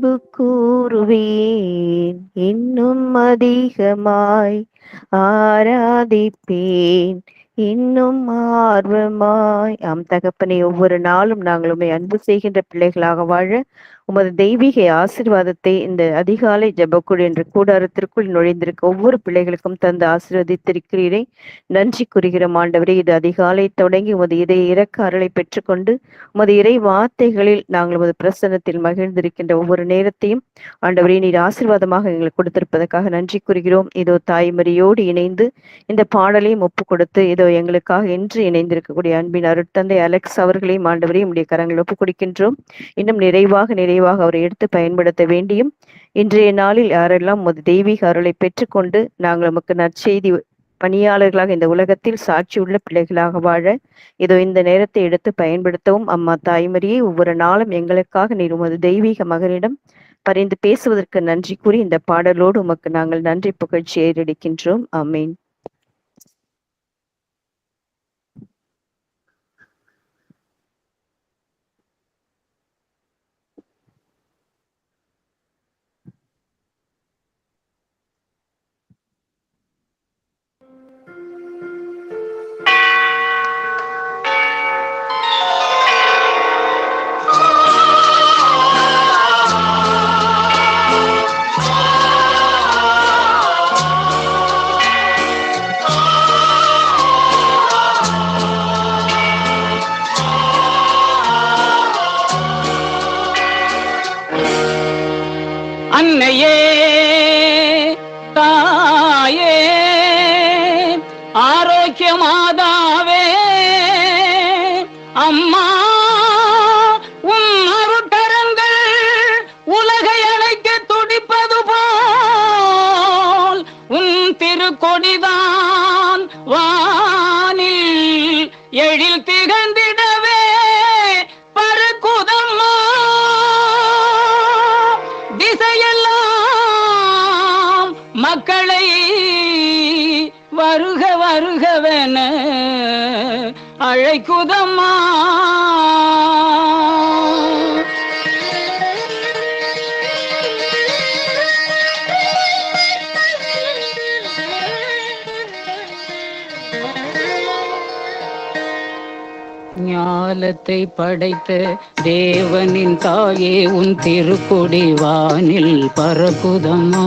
அன்பு கூறுவேன் இன்னும் அதிகமாய் ஆராதிப்பேன் இன்னும் ஆர்வமாய். ஆம் தகப்பனை ஒவ்வொரு நாளும் நாங்களுமே அன்பு செய்கின்ற பிள்ளைகளாக வாழ உமது தெய்வீக ஆசிர்வாதத்தை இந்த அதிகாலை ஜபக்குழு என்ற கூடாரத்திற்குள் நுழைந்திருக்க ஒவ்வொரு பிள்ளைகளுக்கும் தந்து ஆசீர்வதித்திருக்கிறீரே. நன்றி கூறுகிற ஆண்டவரே இது அதிகாலை தொடங்கி உமது இதை இறக்க அருளை பெற்றுக்கொண்டு உமது இறை வார்த்தைகளில் நாங்கள் உமது பிரசன்னத்தில் மகிழ்ந்திருக்கின்ற ஒவ்வொரு நேரத்தையும் ஆண்டவரே நீர் ஆசீர்வாதமாக எங்களுக்கு கொடுத்திருப்பதற்காக நன்றி கூறுகிறோம். இதோ தாய்மறியோடு இணைந்து இந்த பாடலையும் ஒப்பு கொடுத்து இதோ எங்களுக்காக என்று இணைந்திருக்கக்கூடிய அன்பின் அருட்தந்தை அலெக்ஸ் அவர்களையும் ஆண்டவரையும் உடைய கரங்கள் ஒப்பு கொடுக்கின்றோம் இன்னும் நிறைவாக நிறைவாக அவரை எடுத்து பயன்படுத்த வேண்டியும் இன்றைய நாளில் யாரெல்லாம் தெய்வீக அருளை பெற்றுக்கொண்டு நாங்கள் நமக்கு நற்செய்தி பணியாளர்களாக இந்த உலகத்தில் சாட்சியுள்ள பிள்ளைகளாக வாழ இதோ இந்த நேரத்தை எடுத்து பயன்படுத்தவும். அம்மா தாய்மரியை ஒவ்வொரு நாளும் எங்களுக்காக நீர் உமது தெய்வீக மகனிடம் பரிந்து பேசுவதற்கு நன்றி கூறி இந்த பாடலோடு உமக்கு நாங்கள் நன்றி புகழ்ச்சி ஏறெடுக்கின்றோம். அமீன் సౌఖ్యమాదావే అమ్మా வருகவென அழைக்குதம்மா? ஞாலத்தை படைத்த தேவனின் தாயே உன் திருக்குடி வானில் பறக்குதம்மா.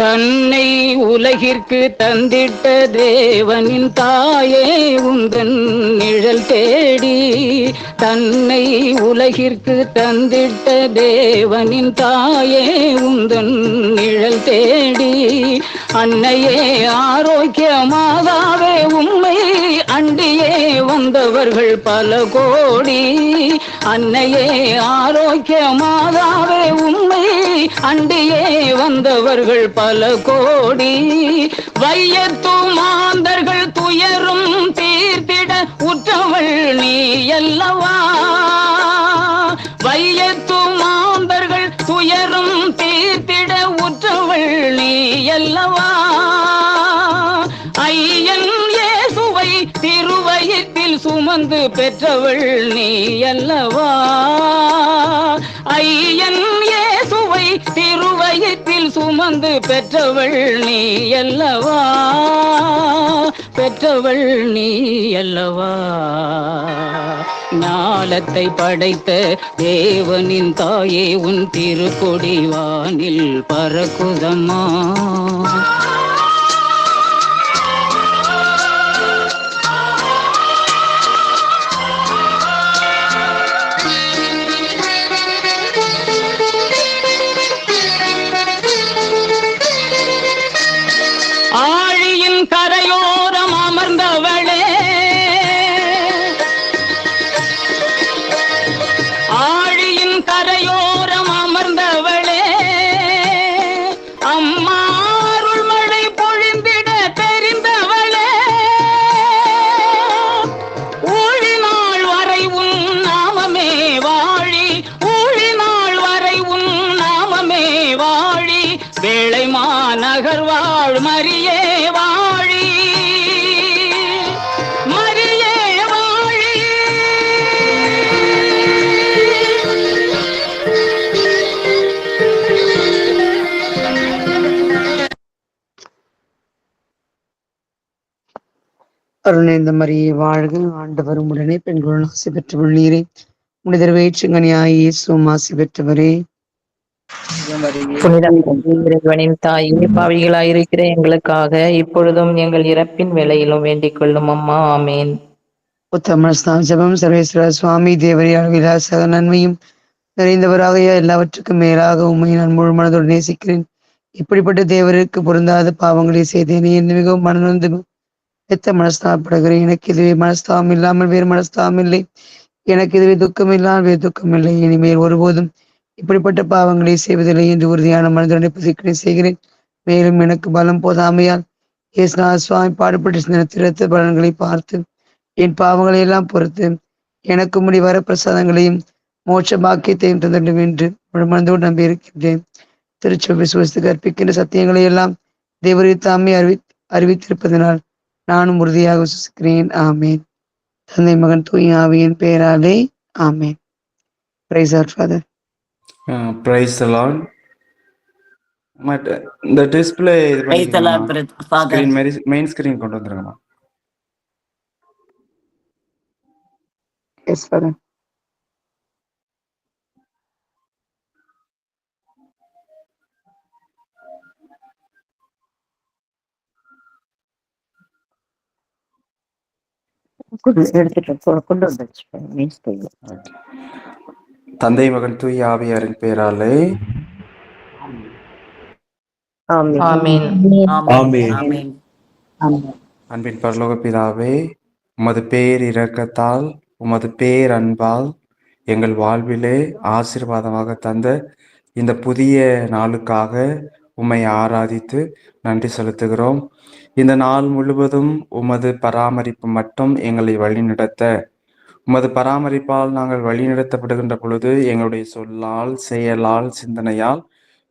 தன்னை உலகிற்கு தந்திட்ட தேவனின் தாயே உந்தன் நிழல் தேடி தன்னை உலகிற்கு தந்திட்ட தேவனின் தாயே உந்தன் நிழல் தேடி அன்னையே ஆரோக்கியமாகவே உண்மை அண்டியே வந்தவர்கள் பல கோடி. அன்னையே ஆரோக்கியமாதாவே உண்மை அண்டியே வந்தவர்கள் பல கோடி. வையத்து மாந்தர்கள் துயரும் தீர்த்திட உற்றவள் நீ அல்லவா அல்லவா ஐயன் இயேசுவை திருவயிற்றில் சுமந்து பெற்றவள் நீ அல்லவா ஐயன் இயேசுவை திருவயிற்றில் சுமந்து பெற்றவள் நீ அல்லவா பெற்றவள் நீ அல்லவா ஞாலத்தை படைத்த தேவனின் தாயே உன் திருக்கொடி வானில் பறக்குதம்மா. அருணைந்த மரியே வாழ்க ஆண்டவரும் உடனே பெண்களுடன் ஆசி பெற்றவள் நீரே முடிதர் வேற்றுங்கனியாய் ஆசி பெற்றவரே. இறைவனின் தாயே பாவிகளாயிருக்கிற எங்களுக்காக இப்பொழுதும் எங்கள் இறப்பின் வேளையிலும் வேண்டிக் கொள்ளும் அம்மா ஆமேன். உத்தமஸ்தான் ஜெபம் சர்வேஸ்வர சுவாமி தேவரே சக நன்மையும் நிறைந்தவராக எல்லாவற்றுக்கும் மேலாக உண்மை நான் முழு மனதோடு நேசிக்கிறேன். இப்படிப்பட்ட தேவருக்கு பொருந்தாத பாவங்களை செய்தேனே. என்று மிகவும் மனநொந்து எத்த மனஸ்தாபப்படுகிறேன் எனக்கு இதுவே மனஸ்தாபம் இல்லாமல் வேறு மனஸ்தாபம் இல்லை. எனக்கு இதுவே துக்கம் இல்லாமல் வேறு துக்கம் இல்லை. இனிமேல் ஒருபோதும் இப்படிப்பட்ட பாவங்களை செய்வதில்லை என்று உறுதியான மனதுடன் புசிக்கிறேன் செய்கிறேன். மேலும் எனக்கு பலம் போதாமையால் இயேசுநா சுவாமி பாடுபட்டு சிந்தன திறத்த பலன்களை பார்த்து என் பாவங்களை எல்லாம் பொறுத்து எனக்கு முடி வர பிரசாதங்களையும் மோட்ச பாக்கியத்தையும் தந்துடும் என்று முழு மனதோடு நம்பி இருக்கின்றேன். திருச்சபை விசுவசித்து கற்பிக்கின்ற சத்தியங்களை எல்லாம் தேவரை தாமே அறிவி அறிவித்திருப்பதனால் நானும் உறுதியாக விசுவசிக்கிறேன் ஆமேன். தந்தை மகன் தூய் ஆவியின் பெயராலே ஆமேன். Praise our Father praise Lord but இந்த டிஸ்பிளே இது. ஸ்கிரீன் மாதிரி மெயின் ஸ்கிரீன் கொண்டு வந்துருங்கம்மா. எஸ் ஃபாதர் எடுத்துட்டு கொண்டு மீன்ஸ். தந்தை மகன் தூய் ஆவியாரின் பெயராலே ஆமென் ஆமேன் ஆமென். ஆமென். அன்பின் பரலோக பிதாவே உமது பேர் இரக்கத்தால் உமது பேர் அன்பால் எங்கள் வாழ்விலே ஆசீர்வாதமாக தந்த இந்த புதிய நாளுக்காக உம்மை ஆராதித்து நன்றி செலுத்துகிறோம் இந்த நாள் முழுவதும் உமது பராமரிப்பு மட்டும் எங்களை வழிநடத்த. உமது பராமரிப்பால் நாங்கள் வழிநடத்தப்படுகின்ற பொழுது எங்களுடைய சொல்லால் செயலால் சிந்தனையால்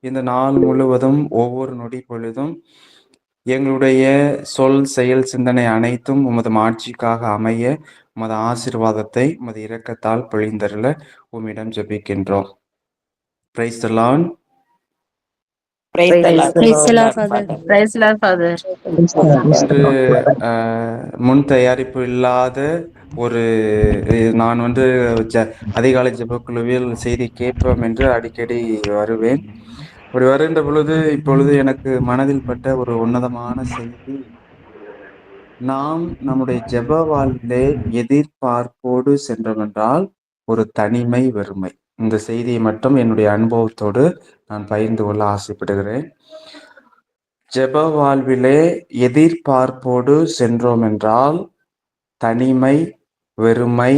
இந்த நாள் முழுவதும் ஒவ்வொரு நொடி பொழுதும் எங்களுடைய சொல் செயல் சிந்தனை அனைத்தும் உமது மாட்சிக்காக அமைய உமது ஆசிர்வாதத்தை உமது இரக்கத்தால் பொழிந்தருள உம்மிடம் ஜபிக்கின்றோம். Praise Lord Praise the Lord. Praise the Lord, Father. Praise Lord Father இன்று அஹ், முன் தயாரிப்பு இல்லாத ஒரு நான் வந்து அதிகாலை ஜெபக்குழுவில் செய்தி கேட்போம் என்று அடிக்கடி வருவேன். அப்படி வருகின்ற பொழுது இப்பொழுது எனக்கு மனதில் பட்ட ஒரு உன்னதமான செய்தி. நாம் நம்முடைய ஜெப வாழ்விலே எதிர்பார்ப்போடு சென்றோம் என்றால் ஒரு தனிமை வெறுமை. இந்த செய்தியை மட்டும் என்னுடைய அனுபவத்தோடு நான் பகிர்ந்து கொள்ள ஆசைப்படுகிறேன். ஜெப வாழ்விலே எதிர்பார்ப்போடு சென்றோம் என்றால் தனிமை வெறுமை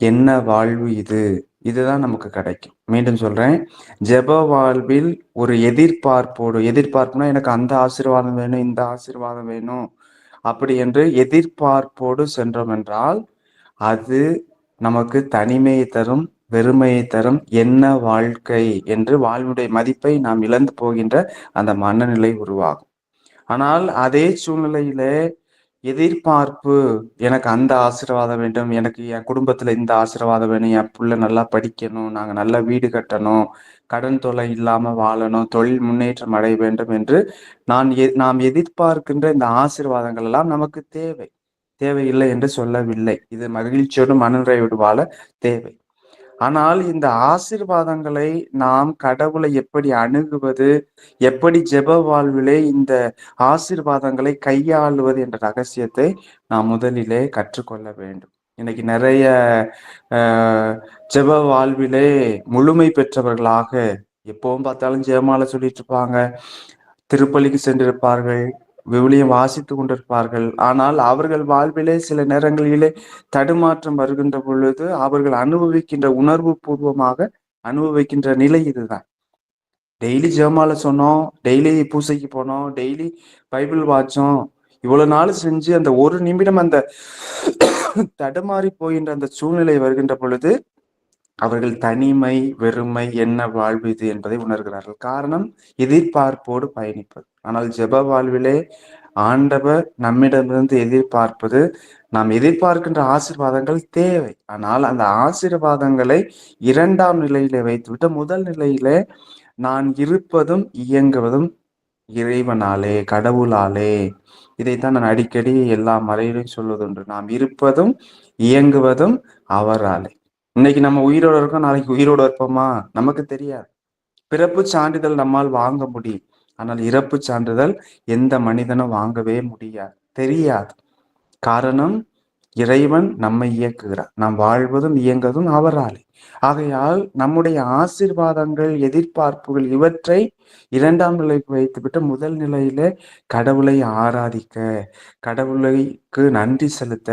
என்ன வாழ்வு இது? இதுதான் நமக்கு கிடைக்கும். மீண்டும் சொல்றேன். ஜெப வாழ்வில் ஒரு எதிர்பார்ப்போடு எதிர்பார்ப்புனா எனக்கு அந்த ஆசீர்வாதம் வேணும் இந்த ஆசீர்வாதம் வேணும் அப்படி என்று எதிர்பார்ப்போடு சென்றோம் என்றால் அது நமக்கு தனிமையை தரும் வெறுமையை தரும் என்ன வாழ்க்கை என்று வாழ்வுடைய மதிப்பை நாம் இழந்து போகின்ற அந்த மனநிலை உருவாகும். ஆனால் அதே சூழ்நிலையிலே எதிர்பார்ப்பு எனக்கு அந்த ஆசீர்வாதம் வேண்டும் எனக்கு என் குடும்பத்துல இந்த ஆசீர்வாதம் வேணும் என் புள்ள நல்லா படிக்கணும் நாங்க நல்லா வீடு கட்டணும் கடன் தொலை இல்லாம வாழணும் தொழில் முன்னேற்றம் அடைய வேண்டும் என்று நான் எ- நாம் எதிர்பார்க்கின்ற இந்த ஆசீர்வாதங்கள் எல்லாம் நமக்கு தேவை. தேவையில்லை என்று சொல்லவில்லை. இது மகிழ்ச்சியோடு மனநிறைவோடு வாழ தேவை. ஆனால் இந்த ஆசீர்வாதங்களை நாம் கடவுளை எப்படி அணுகுவது எப்படி ஜெப வாழ்விலே இந்த ஆசிர்வாதங்களை கையாளுவது என்ற ரகசியத்தை நாம் முதலிலே கற்றுக்கொள்ள வேண்டும். இன்னைக்கு நிறைய ஜெப வாழ்விலே முழுமை பெற்றவர்களாக எப்பவும் பார்த்தாலும் ஜெபமாலை சொல்லிட்டு இருப்பாங்க. திருப்பலிக்கு சென்றிருப்பார்கள். விவிலியம் வாசித்து கொண்டிருப்பார்கள். ஆனால் அவர்கள் வாழ்விலே சில நேரங்களிலே தடுமாற்றம் வருகின்ற பொழுது அவர்கள் அனுபவிக்கின்ற உணர்வு பூர்வமாக அனுபவிக்கின்ற நிலை இதுதான். டெய்லி ஜெமால சொன்னோம் டெய்லி பூசைக்கு போனோம் டெய்லி பைபிள் வாச்சோம். இவ்வளவு நாள் செஞ்சு அந்த ஒரு நிமிடம் அந்த தடுமாறி போகின்ற அந்த சூழ்நிலை வருகின்ற பொழுது அவர்கள் தனிமை வெறுமை என்ன வாழ்வு இது என்பதை உணர்கிறார்கள். காரணம் எதிர்பார்ப்போடு பயணிப்பது. ஆனால் ஜெப வாழ்விலே ஆண்டவர் நம்மிடமிருந்து எதிர்பார்ப்பது நாம் எதிர்பார்க்கின்ற ஆசீர்வாதங்கள் தேவை. ஆனால் அந்த ஆசீர்வாதங்களை இரண்டாம் நிலையிலே வைத்துவிட்டு முதல் நிலையிலே நான் இருப்பதும் இயங்குவதும் இறைவனாலே கடவுளாலே. இதைத்தான் நான் அடிக்கடி எல்லா மறையிலும் சொல்வதுண்டு. நாம் இருப்பதும் இயங்குவதும் அவராலே. இன்னைக்கு நம்ம உயிரோட இருக்கோம் நாளைக்கு உயிரோட இருப்போமா? நமக்கு தெரியாது. பிறப்பு சான்றிதழ் நம்மால் வாங்க முடியும். ஆனால் இறப்பு சான்றிதழ் எந்த மனிதனும் வாங்கவே முடியாது. தெரியாது. காரணம் இறைவன் நம்மை இயக்குகிறார். நாம் வாழ்வதும் இயங்குவதும் அவராலே. ஆகையால் நம்முடைய ஆசீர்வாதங்கள் எதிர்பார்ப்புகள் இவற்றை இரண்டாம் நிலைக்கு வைத்துவிட்டு முதல் நிலையில கடவுளை ஆராதிக்க கடவுளைக்கு நன்றி செலுத்த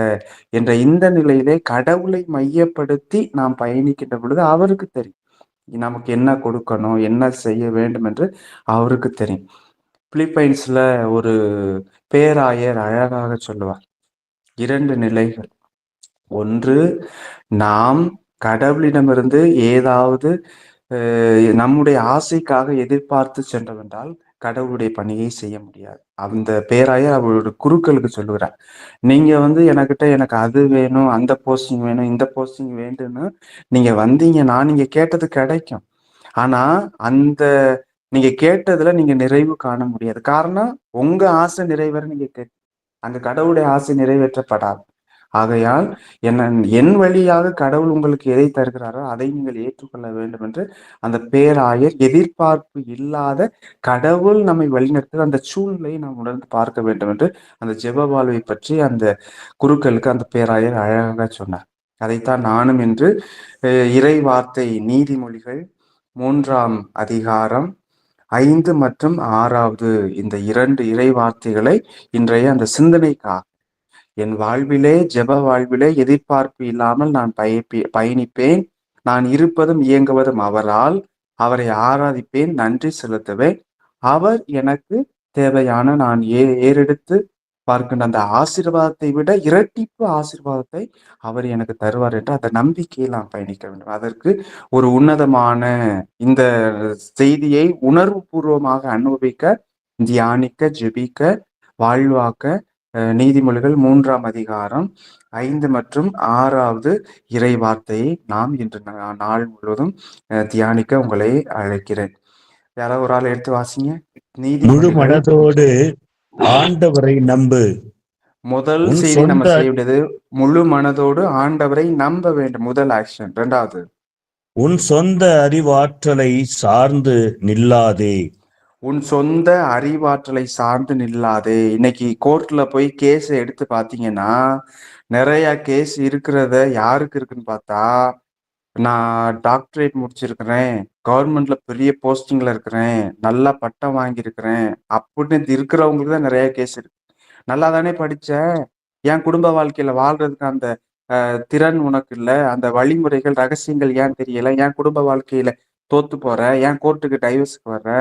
என்ற இந்த நிலையிலே கடவுளை மையப்படுத்தி நாம் பயணிக்கின்ற பொழுது அவருக்கு தெரியும். நமக்கு என்ன கொடுக்கணும் என்ன செய்ய வேண்டும் என்று அவருக்கு தெரியும். பிலிப்பைன்ஸ்ல ஒரு பேராயர் அழகாக சொல்லுவார். இரண்டு நிலைகள். ஒன்று நாம் கடவுளிடமிருந்து ஏதாவது நம்முடைய ஆசைக்காக எதிர்பார்த்து சென்றவென்றால் கடவுளுடைய பணியை செய்ய முடியாது. அந்த பேராயர் அவருடைய குருக்களுக்கு சொல்லுகிறார். நீங்க வந்து எனக்கிட்ட எனக்கு அது வேணும் அந்த போஸ்டிங் வேணும் இந்த போஸ்டிங் வேண்டும்னு நீங்க வந்தீங்கன்னா நீங்க கேட்டது கிடைக்கும். ஆனா அந்த நீங்க கேட்டதுல நீங்க நிறைவு காண முடியாது. காரணம் உங்க ஆசை நிறைவேற நீங்க அங்கு கடவுளுடைய ஆசை நிறைவேற்றப்படாது. ஆகையால் என்ன என் வழியாக கடவுள் உங்களுக்கு எதை தருகிறாரோ அதை நீங்கள் ஏற்றுக்கொள்ள வேண்டும் என்று அந்த பேராயர் எதிர்பார்ப்பு இல்லாத கடவுள் நம்மை வழிநடத்த அந்த சூழ்நிலையை நாம் உணர்ந்து பார்க்க வேண்டும் என்று அந்த ஜெப வாழ்வை பற்றி அந்த குருக்களுக்கு அந்த பேராயர் அழகாக சொன்னார். அதைத்தான் நானும் என்று அஹ், இறை வார்த்தை நீதிமொழிகள் மூன்றாம் அதிகாரம் ஐந்து மற்றும் ஆறாவது இந்த இரண்டு இறை வார்த்தைகளை இன்றைய அந்த சிந்தனைக்காக என் வாழ்விலே ஜெப வாழ்விலே எதிர்பார்ப்பு இல்லாமல் நான் பயப்பி பயணிப்பேன். நான் இருப்பதும் இயங்குவதும் அவரால். அவரை ஆராதிப்பேன். நன்றி செலுத்துவேன். அவர் எனக்கு தேவையான நான் ஏ ஏறெடுத்து பார்க்கின்ற அந்த ஆசீர்வாதத்தை விட இரட்டிப்பு ஆசீர்வாதத்தை அவர் எனக்கு தருவார் என்று அந்த நம்பிக்கையில் நாம் பயணிக்க வேண்டும். அதற்கு ஒரு உன்னதமான இந்த செய்தியை உணர்வுபூர்வமாக அனுபவிக்க தியானிக்க ஜெபிக்க வாழ்வாக்க நீதிமொழிகள் மூன்றாம் அதிகாரம் ஐந்து மற்றும் ஆறாவது இறை வார்த்தையை நாம் இன்று நாள் முழுவதும் தியானிக்க உங்களை அழைக்கிறேன். யாராவது ஒரு ஆள் எடுத்து வாசிங்க. நீதி முழு மனதோடு ஆண்டவரை நம்பு. முதல் செய்தி நம்ம செய்ய வேண்டியது முழு மனதோடு ஆண்டவரை நம்ப வேண்டும். முதல் ஆக்ஷன் ரெண்டாவது. உன் சொந்த அறிவாற்றலை சார்ந்து நில்லாதே. உன் சொந்த அறிவாற்றலை சார்ந்து நில்லாதே. இன்னைக்கு கோர்ட்ல போய் கேஸ் எடுத்து பாத்தீங்கன்னா நிறைய கேஸ் இருக்கிறத யாருக்கு இருக்குன்னு பார்த்தா நான் டாக்டரேட் முடிச்சிருக்கிறேன். கவர்மெண்ட்ல பெரிய போஸ்டிங்ல இருக்கிறேன் நல்லா பட்டம் வாங்கியிருக்கிறேன் அப்படின்னு இருக்கிறவங்களுக்கு தான் நிறைய கேஸ் இருக்கு. நல்லா தானே படிச்ச என் குடும்ப வாழ்க்கையில வாழ்றதுக்கு அந்த திறன் உனக்கு இல்ல அந்த வழிமுறைகள் ரகசியங்கள் ஏன் தெரியல என் குடும்ப வாழ்க்கையில தோத்து போற ஏன் கோர்ட்டுக்கு டைவர்ஸ்க்கு வர்ற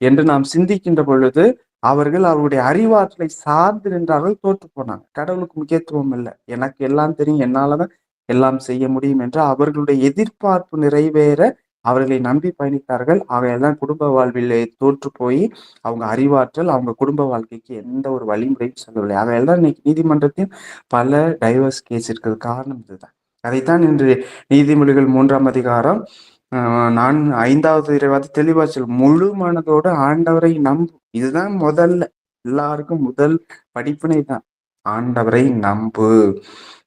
என்று நாம் சிந்திக்கின்ற பொழுது அவர்கள் அவருடைய அறிவாற்றலை சார்ந்து நின்றார்கள் தோற்று போனாங்க. கடவுளுக்கு முக்கியத்துவம் இல்லை. எனக்கு எல்லாம் தெரியும் என்னாலதான் எல்லாம் செய்ய முடியும் என்று அவர்களுடைய எதிர்பார்ப்பு நிறைவேற அவர்களை நம்பி பயணித்தார்கள். ஆகையெல்லாம் குடும்ப வாழ்விலே தோற்று போய் அவங்க அறிவாற்றல் அவங்க குடும்ப வாழ்க்கைக்கு எந்த ஒரு வழிமுறையும் சொல்லவில்லை. ஆகையெல்லாம் இன்னைக்கு நீதிமன்றத்தில் பல டைவர்ஸ் கேஸ் இருக்கிறது. காரணம் இதுதான். அதைத்தான் இன்று நீதிமொழிகள் மூன்றாம் அதிகாரம் நான் ஐந்தாவது இறைவாத தெளிவா சொல் முழு மனதோடு ஆண்டவரை நம்பு இதுதான் முதல்ல. எல்லாருக்கும் முதல் படிப்பினை தான். ஆண்டவரை நம்பு.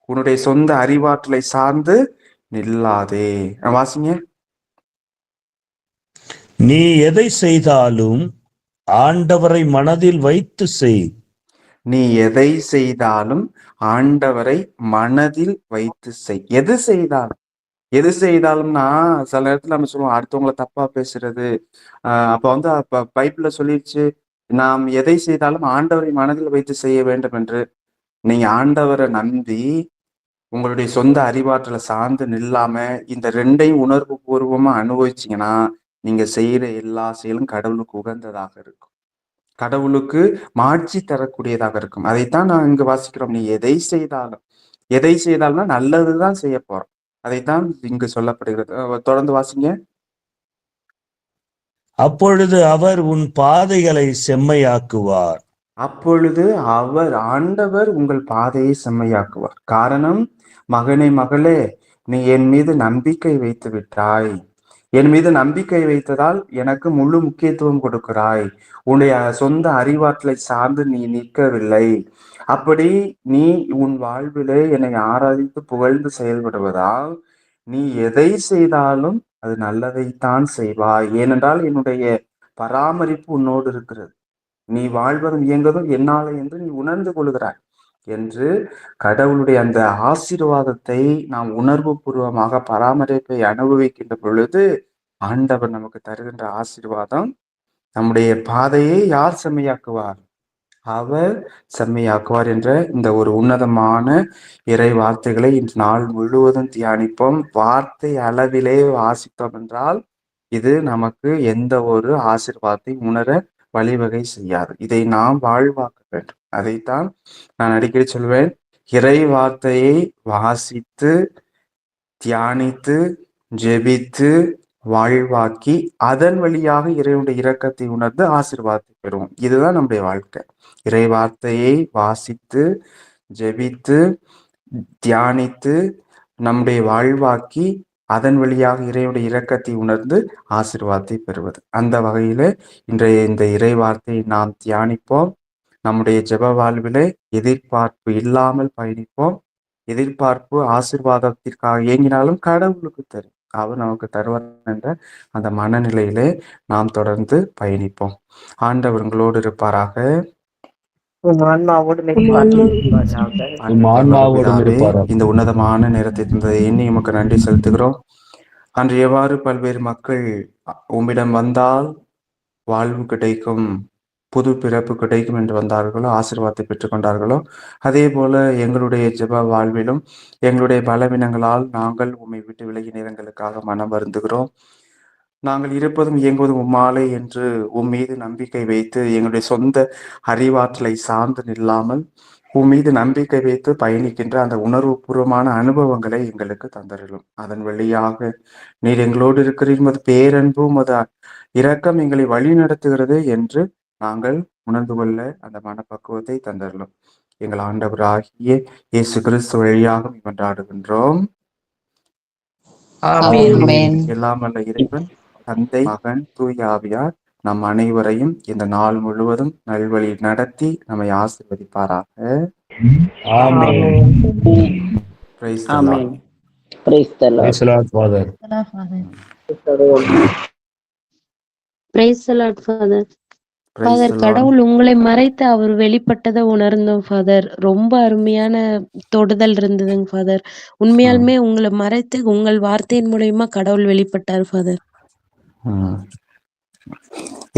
உன்னுடைய சொந்த அறிவாற்றலை சார்ந்து நில்லாதே. வாசிங்க. நீ எதை செய்தாலும் ஆண்டவரை மனதில் வைத்து செய். நீ எதை செய்தாலும் ஆண்டவரை மனதில் வைத்து செய். எது செய்தாலும் எது செய்தாலும்னா சில நேரத்துல நம்ம சொல்லுவோம் அடுத்தவங்களை தப்பா பேசுறது. ஆஹ் அப்ப வந்து அப்ப பைபிள்ல சொல்லிடுச்சு நாம் எதை செய்தாலும் ஆண்டவரை மனதில் வைத்து செய்ய வேண்டும் என்று. நீங்க ஆண்டவரை நம்பி உங்களுடைய சொந்த அறிவாற்றலை சார்ந்து நில்லாம இந்த ரெண்டையும் உணர்வு பூர்வமா அனுபவிச்சீங்கன்னா நீங்க செய்யற எல்லா செயலும் கடவுளுக்கு உகந்ததாக இருக்கும். கடவுளுக்கு மாட்சி தரக்கூடியதாக இருக்கும். அதைத்தான் நான் இங்கு வாசிக்கிறோம். நீ எதை செய்தாலும் எதை செய்தாலும்னா நல்லதுதான் செய்ய போறோம். அதைத்தான் இங்கு சொல்லப்படுகிறது. தொடர்ந்து வாசிங்க. அப்பொழுது அவர் உன் பாதைகளை செம்மையாக்குவார். அப்பொழுது அவர் ஆண்டவர் உங்கள் பாதையை செம்மையாக்குவார். காரணம் மகனே மகளே நீ என் மீது நம்பிக்கை வைத்து விட்டாய். என் மீது நம்பிக்கை வைத்ததால் எனக்கு முழு முக்கியத்துவம் கொடுக்கிறாய். உன்னுடைய சொந்த அறிவாற்றலை சார்ந்து நீ நிற்கவில்லை. அப்படி நீ உன் வாழ்விலே என்னை ஆராதித்து புகழ்ந்து செயல்படுவதால் நீ எதை செய்தாலும் அது நல்லதைத்தான் செய்வாய். ஏனென்றால் என்னுடைய பராமரிப்பு உன்னோடு இருக்கிறது. நீ வாழ்வதும் இயங்குவதும் என்னால என்று நீ உணர்ந்து கொள்கிறாய். என்று கடவுளுடைய அந்த ஆசீர்வாதத்தை நாம் உணர்வு பூர்வமாக பராமரிப்பை அனுபவிக்கின்ற பொழுது ஆண்டவர் நமக்கு தருகின்ற ஆசீர்வாதம் நம்முடைய பாதையை யார் செம்மையாக்குவார்? அவர் செம்மையாக்குவார் என்ற இந்த ஒரு உன்னதமான இறை வார்த்தைகளை இன்று நாள் முழுவதும் தியானிப்போம். வார்த்தை அளவிலே வாசித்தோம் என்றால் இது நமக்கு எந்த ஒரு ஆசிர்வாதத்தை உணர வழிவகை செய்யாது. இதை நாம் வாழ்வாக்க வேண்டும். அதைத்தான் நான் அடிக்கடி சொல்வேன். இறை வார்த்தையை வாசித்து தியானித்து ஜெபித்து வாழ்வாக்கி அதன் வழியாக இறைவனுடைய இரக்கத்தை உணர்ந்து ஆசிர்வாதத்தை பெறுவோம். இதுதான் நம்முடைய வாழ்க்கை. இறை வார்த்தையை வாசித்து ஜெபித்து தியானித்து நம்முடைய வாழ்வாக்கி அதன் வழியாக இறைவனுடைய இரக்கத்தை உணர்ந்து ஆசிர்வாதத்தை பெறுவது. அந்த வகையில இன்றைய இந்த இறை வார்த்தையை நாம் தியானிப்போம். நம்முடைய ஜெப வாழ்விலே எதிர்பார்ப்பு இல்லாமல் பயணிப்போம். எதிர்பார்ப்பு ஆசீர்வாதத்திற்காக இயங்கினாலும் கடவுளுக்கு தெரியும் அவர் நமக்கு தருவார் என்ற அந்த மனநிலையிலே நாம் தொடர்ந்து பயணிப்போம். ஆண்டவர் உங்களோடு இருப்பாராக. இந்த உன்னதமான நேரத்தை தந்ததை எண்ணி உமக்கு நன்றி செலுத்துகிறோம். அன்று எவ்வாறு பல்வேறு மக்கள் உம்மிடம் வந்தால் வாழ்வு கிடைக்கும். புது பிறப்பு கிடைக்கும் என்று வந்தார்களோ ஆசீர்வாதத்தை பெற்றுக்கொண்டார்களோ அதே போல எங்களுடைய ஜெப வாழ்விலும் எங்களுடைய பலவீனங்களால் நாங்கள் உம்மை விட்டு விலகி நேரங்களுக்காக மனம் வருந்துகிறோம். நாங்கள் இருப்பதும் இயங்குவதும் உம்மாலே என்று உன் மீது நம்பிக்கை வைத்து எங்களுடைய சொந்த அறிவாற்றலை சார்ந்து நில்லாமல் உன் மீது நம்பிக்கை வைத்து பயணிக்கின்ற அந்த உணர்வுபூர்வமான அனுபவங்களை எங்களுக்கு தந்தருளும். அதன் வழியாக நீர் எங்களோடு இருக்கிறீர். மது பேரன்பும் அது இரக்கம் எங்களை வழி நடத்துகிறது என்று நாங்கள் உணர்ந்து கொள்ள அந்த மனப்பக்குவத்தை தந்தருளும். எங்கள் ஆண்டவராகிய இயேசு கிறிஸ்து வழியாக கொண்டாடுகின்றோம் ஆமென். எல்லாம் வல்ல இறைவன் தந்தை மகன் தூய ஆவியார் நம் அனைவரையும் இந்த நாள் முழுவதும் நல்வழி நடத்தி நம்மை ஆசீர்வதிப்பாராக. ஆமென். Praise the Lord. ஆமென். Praise the Lord. Praise the Lord, Father. Father. கடவுள் உங்களை மறைத்து அவர் வெளிப்பட்டதை உணர்ந்தோம் ஃபாதர் ரொம்ப அருமையான தொடுதல் இருந்ததுங்க ஃபாதர் உண்மையாலுமே உங்களை மறைத்து உங்கள் வார்த்தையின் மூலியமா கடவுள் வெளிப்பட்டார் ஃபாதர்.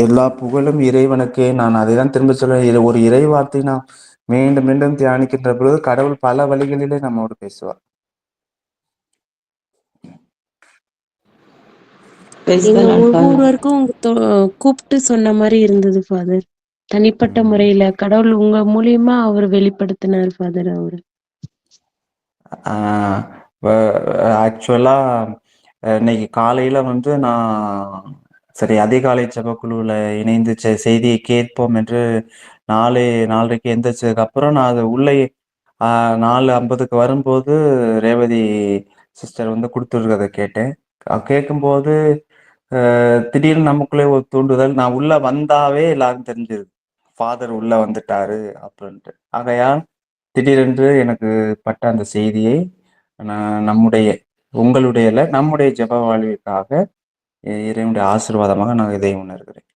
எல்லா புகழும் இறைவனுக்கே. நான் அதை தான் திரும்ப இது ஒரு இறை வார்த்தை நாம் மீண்டும் மீண்டும் தியானிக்கின்ற பொழுது கடவுள் பல வழிகளிலே நம்மோடு பேசுவார். எங்க ஒவ்வொருவருக்கும் கூப்பிட்டு சொன்ன மாதிரி இருந்தது ஃபாதர். தனிப்பட்ட. முறையில. கடவுள் உங்க மூலியமா அவர் வெளிப்படுத்தினார் ஃபாதர் அவரு. ஆக்சுவலா இன்னைக்கு காலையில வந்து நான் சரி அதிகாலை ஜெபக்குழுவில் இணைந்து செய்தியை கேட்போம் என்று நாலு நாலரைக்கு எந்திரிச்சதுக்கு அப்புறம் நான் அது உள்ளே நாலு ஐம்பதுக்கு வரும்போது ரேவதி சிஸ்டர் வந்து கொடுத்துருக்கதை கேட்டேன். கேட்கும்போது திடீர்னு நமக்குள்ளே ஒரு தூண்டுதல் நான் உள்ள வந்தாவே எல்லாரும் தெரிஞ்சது. ஃபாதர் உள்ள வந்துட்டாரு அப்படின்ட்டு. ஆகையால் திடீரென்று எனக்கு பட்ட அந்த செய்தியை நான் நம்முடைய உங்களுடைய நம்முடைய ஜப வாழ்விற்காக இறைவனுடைய ஆசீர்வாதமாக நான் இதை உணர்கிறேன்.